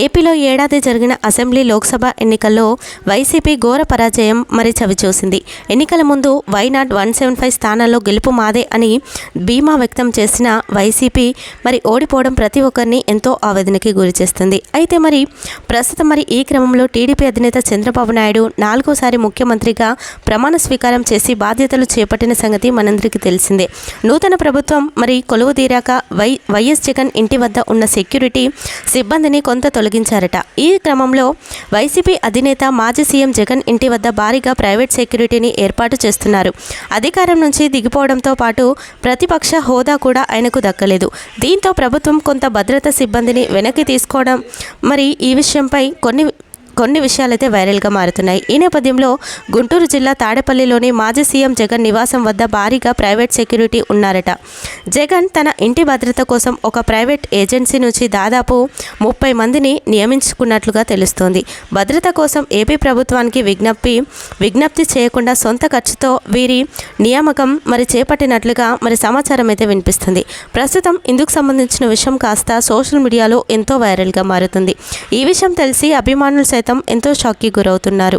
ఏపీలో ఏడాది జరిగిన అసెంబ్లీ లోక్సభ ఎన్నికల్లో వైసీపీ ఘోర పరాజయం మరి చవిచూసింది. ఎన్నికల ముందు వైనాట్ వన్ సెవెన్ ఫైవ్ స్థానాల్లో గెలుపు మాదే అని బీమా వ్యక్తం చేసిన వైసీపీ మరి ఓడిపోవడం ప్రతి ఒక్కరిని ఎంతో ఆవేదనకి గురిచేస్తుంది అయితే మరి ప్రస్తుతం మరి ఈ క్రమంలో టీడీపీ అధినేత చంద్రబాబు నాయుడు నాలుగోసారి ముఖ్యమంత్రిగా ప్రమాణ స్వీకారం చేసి బాధ్యతలు చేపట్టిన సంగతి మనందరికీ తెలిసిందే. నూతన ప్రభుత్వం మరి కొలువు తీరాక వై వైఎస్ జగన్ ఇంటి వద్ద ఉన్న సెక్యూరిటీ సిబ్బందిని కొంత తొలగించారట. ఈ క్రమంలో వైసీపీ అధినేత మాజీ సీఎం జగన్ ఇంటి వద్ద భారీగా ప్రైవేట్ సెక్యూరిటీని ఏర్పాటు చేస్తున్నారు. అధికారం నుంచి దిగిపోవడంతో పాటు ప్రతిపక్ష హోదా కూడా ఆయనకు దక్కలేదు. దీంతో ప్రభుత్వం కొంత భద్రతా సిబ్బందిని వెనక్కి తీసుకోవడం మరి ఈ విషయంపై కొన్ని కొన్ని విషయాలైతే వైరల్గా మారుతున్నాయి. ఈ నేపథ్యంలో గుంటూరు జిల్లా తాడేపల్లిలోని మాజీ సీఎం జగన్ నివాసం వద్ద భారీగా ప్రైవేట్ సెక్యూరిటీ ఉన్నారట. జగన్ తన ఇంటి భద్రత కోసం ఒక ప్రైవేట్ ఏజెన్సీ నుంచి దాదాపు ముప్పై మందిని నియమించుకున్నట్లుగా తెలుస్తోంది. భద్రత కోసం ఏపీ ప్రభుత్వానికి విజ్ఞప్తి విజ్ఞప్తి చేయకుండా సొంత ఖర్చుతో వీరి నియామకం మరి చేపట్టినట్లుగా మరి సమాచారం అయితే వినిపిస్తుంది. ప్రస్తుతం ఇందుకు సంబంధించిన విషయం కాస్త సోషల్ మీడియాలో ఎంతో వైరల్గా మారుతుంది. ఈ విషయం తెలిసి అభిమానులు సైతం ఎంతో షాక్కి గురవుతున్నారు.